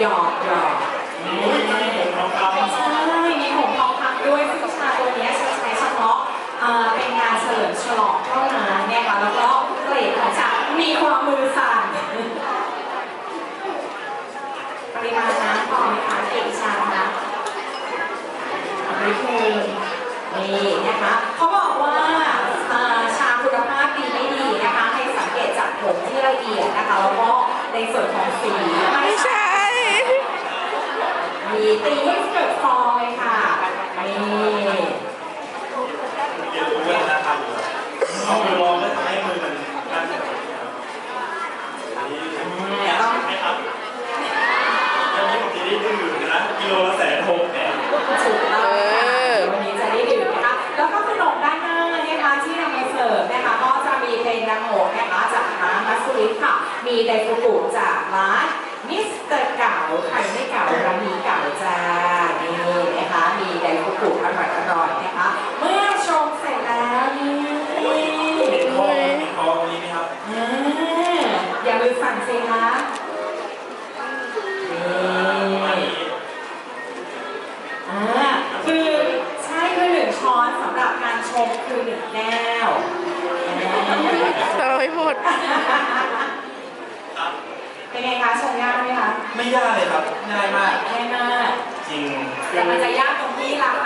หยอกหยอกอุ้ยมีผมทองคำใช่มีผงทองคำด้วยซึ่งชาตัวนี้จะใช้เฉพาะเอ่อเป็นงานเฉลิมฉลองเท่านั้นเนี่ยค่ะแล้วก็เกรดของชามีความมือสั่นปริมาณน้ำพอไหมคะเกรดชานะนิดนึงนี่นะคะเขาบอกว่าอ่าชาคุณภาพดีไม่ดีนะคะให้สังเกตจากผงที่ละเอียดนะคะแล้วก็ในส่วนของสีไม่ใช่ มีตีให้เกิดฟองเลยค่ะนี่ เรียนรู้วัฒนธรรมอยู่เอาไปลองแล้วทำให้มือมันนั่นนี่ ต้อง ไหมครับยังมีปกติ ได้ดื่มนะกิโลละแสนหกเนี่ย ถูกต้องค่ะวันนี้จะได้ดื่มนะคะ แล้วก็ขนมด้านหน้านะคะที่นำมาเสิร์ฟนะคะก็จะมีเป็นดังโหดนะคะจากร้านมัสลิฟค่ะ มีไดฟูกุจากร้านมิสเตอร์เก่าใครไม่เก่าร้านนี้เก่าจ้า นี่นะคะ มีไดฟูกุอร่อยอร่อยๆนะคะ เมื่อชมเสร็จแล้วนี่มีทองมีทองนี้ไหมครับ อ่าอย่าลืมสั่งสิคะ อหนึ่งช้อนสำหรับการชมคือหนึ่งแก้วอ่าเราไม่หมดครับเป็นไงคะชมยากไหมคะไม่ยากเลยครับง่ายมากง่ายมากจริงแต่มันจะยากตรงที่ราคาชา